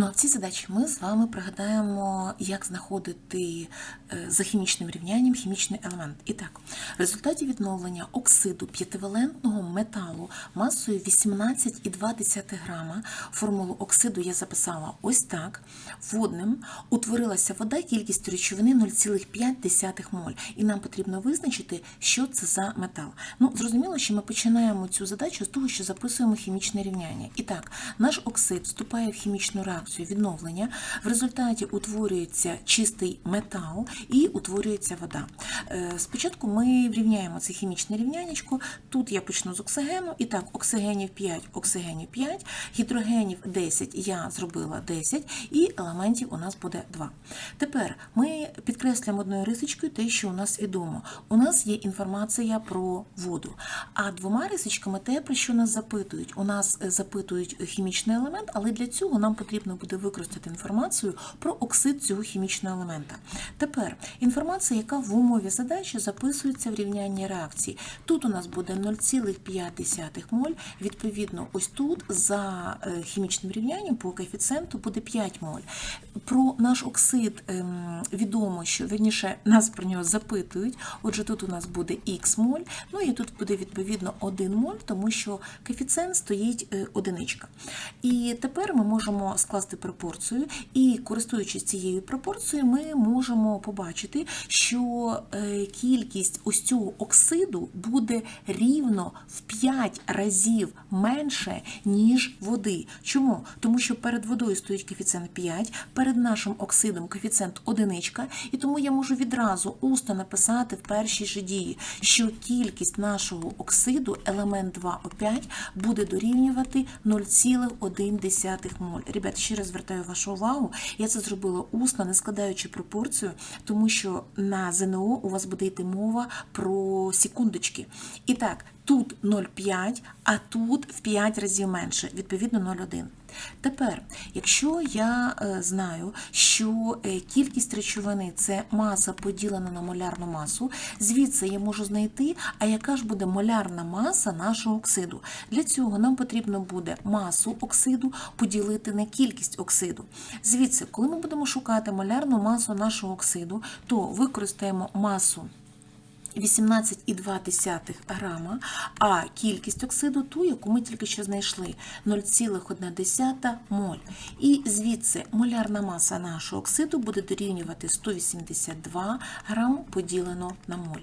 Ну а в цій задачі ми з вами пригадаємо, як знаходити е, за хімічним рівнянням хімічний елемент. І так, в результаті відновлення оксиду п'ятивалентного металу масою 18,2 грама, формулу оксиду я записала ось так. Водним утворилася вода кількістю речовини 0,5 моль. І нам потрібно визначити, що це за метал. Ну, зрозуміло, що ми починаємо цю задачу з того, що записуємо хімічне рівняння. І так, наш оксид вступає в хімічну реакцію відновлення. В результаті утворюється чистий метал і утворюється вода. Е, Спочатку ми врівняємо це хімічне рівнянечко. Тут я почну з оксигену. І так, оксигенів 5, оксигенів 5, гідрогенів 10, я зробила 10, і елементів у нас буде 2. Тепер ми підкреслюємо одною рисочкою те, що у нас відомо. У нас є інформація про воду. А двома рисочками те, про що нас запитують. У нас е, запитують хімічний елемент, але для цього нам потрібно буде використати інформацію про оксид цього хімічного елемента. Тепер інформація, яка в умові задачі записується в рівнянні реакції. Тут у нас буде 0,5 моль. Відповідно, ось тут за е, хімічним рівнянням по коефіцієнту буде 5 моль. Про наш оксид ем, відомо, що верніше нас про нього запитують. Отже, тут у нас буде х моль, ну і тут буде відповідно 1 моль, тому що коефіцієнт стоїть е, одиничка. І тепер ми можемо скласти пропорцію, і користуючись цією пропорцією, ми можемо побачити, що е, кількість ось цього оксиду буде рівно в 5 разів менше, ніж води. Чому? Тому що перед водою стоїть коефіцієнт 5, перед нашим оксидом коефіцієнт одиничка, і тому я можу відразу усно написати в першій же дії, що кількість нашого оксиду, елемент 2О5, буде дорівнювати 0,1 моль. Ребята, раз звертаю вашу увагу. Я це зробила усно, не складаючи пропорцію, тому що на ЗНО у вас буде йти мова про секундочки. І так, тут 0,5, а тут в 5 разів менше, відповідно 0,1. Тепер, якщо я е, знаю, що е, кількість речовини це маса поділена на молярну масу, звідси я можу знайти, а яка ж буде молярна маса нашого оксиду. Для цього нам потрібно буде масу оксиду поділити на кількість оксиду. Звідси, коли ми будемо шукати молярну масу нашого оксиду, то використаємо масу. 18,2 грама, а кількість оксиду ту, яку ми тільки що знайшли 0,1 моль. І звідси молярна маса нашого оксиду буде дорівнювати 182 грам поділено на моль.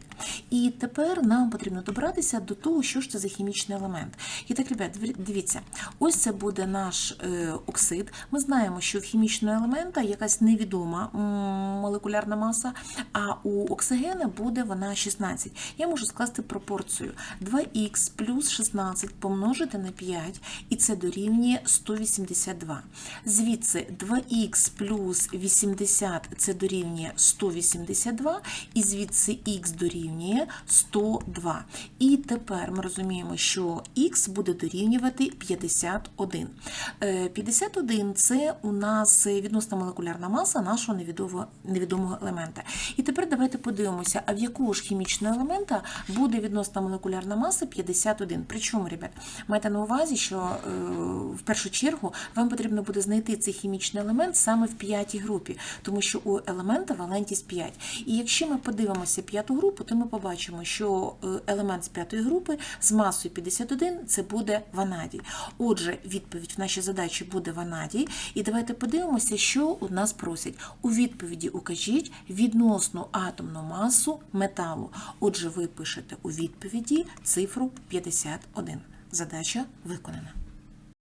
І тепер нам потрібно добратися до того, що ж це за хімічний елемент. І так, ребят, дивіться, ось це буде наш е, оксид. Ми знаємо, що в хімічного елемента якась невідома молекулярна маса, а у оксигена буде вона 16. Я можу скласти пропорцію 2х плюс 16 помножити на 5, і це дорівнює 182. Звідси 2х плюс 80 це дорівнює 182, і звідси х дорівнює 102. І тепер ми розуміємо, що х буде дорівнювати 51. Е, 51 це у нас відносна молекулярна маса нашого невідомого, елемента. І тепер давайте подивимося, а в яку ж хімічного елемента буде відносна молекулярна маса 51. Причому, ребят, майте на увазі, що е, в першу чергу вам потрібно буде знайти цей хімічний елемент саме в п'ятій групі, тому що у елемента валентність 5. І якщо ми подивимося п'яту групу, то ми побачимо, що е, елемент з п'ятої групи з масою 51 це буде ванадій. Отже, відповідь в нашій задачі буде ванадій. І давайте подивимося, що у нас просять. У відповіді укажіть відносну атомну масу металу. Отже, ви пишете у відповіді цифру 51. Задача виконана.